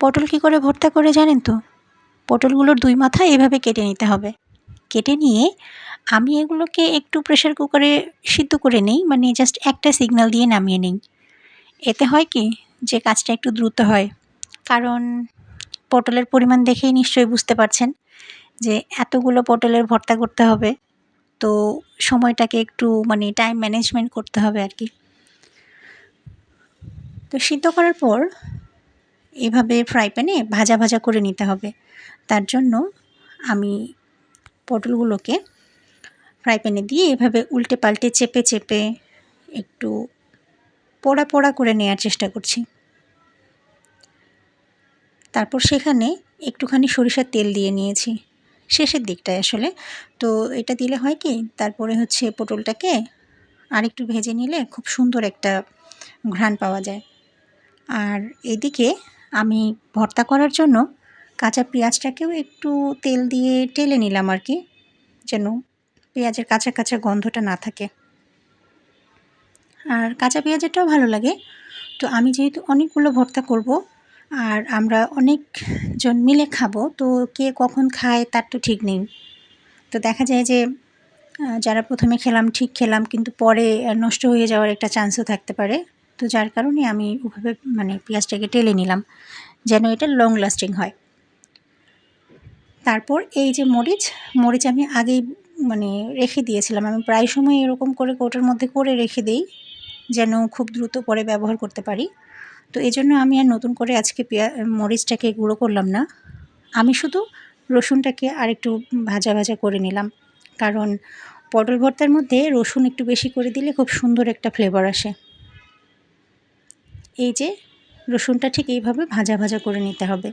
পটল কী করে ভর্তা করে জানেন তো? পটলগুলোর দুই মাথা এভাবে কেটে নিতে হবে। কেটে নিয়ে আমি এগুলোকে একটু প্রেশার কুকারে সিদ্ধ করে নেই মানে জাস্ট একটা সিগনাল দিয়ে নামিয়ে নিই। এতে হয় কি যে কাজটা একটু দ্রুত হয়। কারণ পটলের পরিমাণ দেখেই নিশ্চয়ই বুঝতে পারছেন যে এতগুলো পটলের ভর্তা করতে হবে। তো সময়টাকে একটু মানে টাইম ম্যানেজমেন্ট করতে হবে আর কি। তো সিদ্ধ করার পর এভাবে ফ্রাই প্যানে ভাজা ভাজা করে নিতে হবে। তার জন্য আমি পটলগুলোকে ফ্রাই প্যানে দিয়ে এভাবে উল্টে পাল্টে চেপে চেপে একটু পোড়া পোড়া করে নেওয়ার চেষ্টা করছি। তারপর সেখানে একটুখানি সরিষার তেল দিয়ে নিয়েছি। শেষের দিকটায় আসলে। তো এটা দিলে হয় কি, তারপরে হচ্ছে পটলটাকে আরেকটু ভেজে নিলে খুব সুন্দর একটা ঘ্রাণ পাওয়া যায়। আর এদিকে আমি ভর্তা করার জন্য কাঁচা পেঁয়াজটাকেও একটু তেল দিয়ে টেলে নিলাম আর কি, যেন পেঁয়াজের কাঁচা কাঁচা গন্ধটা না থাকে। আর কাঁচা পেঁয়াজেরটাও ভালো লাগে। তো আমি যেহেতু অনেকগুলো ভর্তা করব আর আমরা অনেকজন মিলে খাব, তো কে কখন খায় তার তো ঠিক নেই। তো দেখা যায় যে যারা প্রথমে খেলাম, ঠিক খেলাম, কিন্তু পরে নষ্ট হয়ে যাওয়ার একটা চান্সও থাকতে পারে। তো যার কারণে আমি ওভাবে মানে পেঁয়াজটাকে টেলে নিলাম, যেন এটা লং লাস্টিং হয়। তারপর এই যে মরিচ মরিচ আমি আগেই মানে রেখে দিয়েছিলাম। আমি প্রায় সময় এরকম করে কোটোর মধ্যে করে রেখে দিই, যেন খুব দ্রুত পরে ব্যবহার করতে পারি। তো এই জন্য আমি আর নতুন করে আজকে পেঁয়া, মরিচটাকে গুঁড়ো করলাম না। আমি শুধু রসুনটাকে আর একটু ভাজা ভাজা করে নিলাম। কারণ পটল ভর্তার মধ্যে রসুন একটু বেশি করে দিলে খুব সুন্দর একটা ফ্লেভার আসে। এই যে রসুনটা ঠিক এইভাবে ভাজা ভাজা করে নিতে হবে।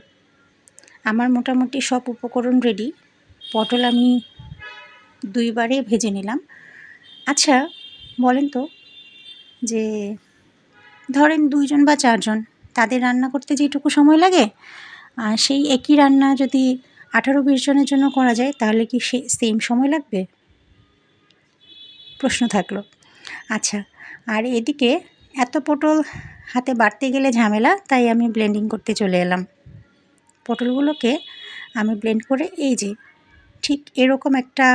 আমার মোটামুটি সব উপকরণ রেডি পটল আমি দুইবারে ভেজে নিলাম। আচ্ছা বলেন তো যে ধরেন দুইজন বা চারজন, তাদের রান্না করতে যেটুকু সময় লাগে? আর সেই একই রান্না যদি আঠারো বিশ জনের জন্য করা যায়, তাহলে কি সে সেম সময় লাগবে? প্রশ্ন থাকল। আচ্ছা আর এদিকে এত পটল হাতে বাড়তে গেলে ঝামেলা, তাই আমি ব্লেন্ডিং করতে চলে এলাম। পটলগুলোকে আমি ব্লেন্ড করে এই যে ঠিক এরকম একটা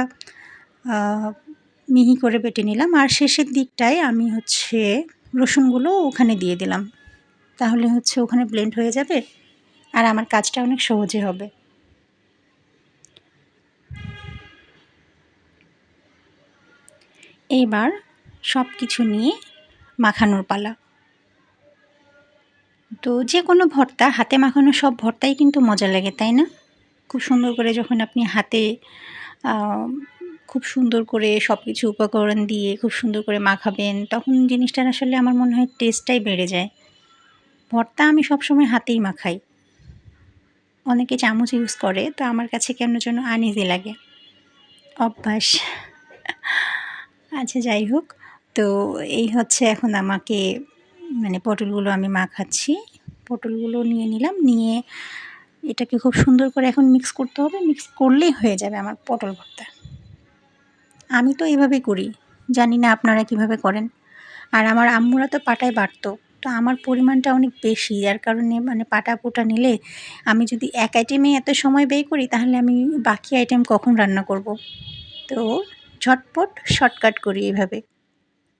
মিহি করে বেটে নিলাম। আর শেষের দিকটায় আমি হচ্ছে রসুনগুলো ওখানে দিয়ে দিলাম। তাহলে হচ্ছে ওখানে ব্লেন্ড হয়ে যাবে আর আমার কাজটা অনেক সহজে হবে। এইবার সব কিছু নিয়ে মাখানোর পালা। তো যে কোনো ভর্তা, হাতে মাখানো সব ভর্তাই কিন্তু মজা লাগে, তাই না? খুব সুন্দর করে যখন আপনি হাতে খুব সুন্দর করে সব কিছু উপকরণ দিয়ে খুব সুন্দর করে মাখাবেন, তখন জিনিসটার আসলে আমার মনে হয় টেস্টটাই বেড়ে যায়। ভর্তা আমি সবসময় হাতেই মাখাই। অনেকে চামচ ইউজ করে, তো আমার কাছে কেন যেন আনইজি লাগে। অভ্যাস। আচ্ছা যাই হোক, তো এই হচ্ছে এখন আমাকে মানে পটলগুলো আমি মাখাচ্ছি। পটলগুলো নিয়ে নিলাম, নিয়ে এটাকে খুব সুন্দর করে এখন মিক্স করতে হবে। মিক্স করলেই হয়ে যাবে আমার পটল ভর্তা। আমি তো এভাবেই করি, জানি না আপনারা কীভাবে করেন। আর আমার আম্মুরা তো পাটায় বাটতো তো আমার পরিমাণটা অনেক বেশি, যার কারণে মানে পাটা পোটা নিলে আমি যদি এক আইটেমে এত সময় ব্যয় করি, তাহলে আমি বাকি আইটেম কখন রান্না করব? তো ঝটপট শর্টকাট করি এভাবে।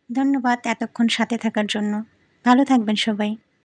ধন্যবাদ এতক্ষণ সাথে থাকার জন্য। ভালো থাকবেন সবাই।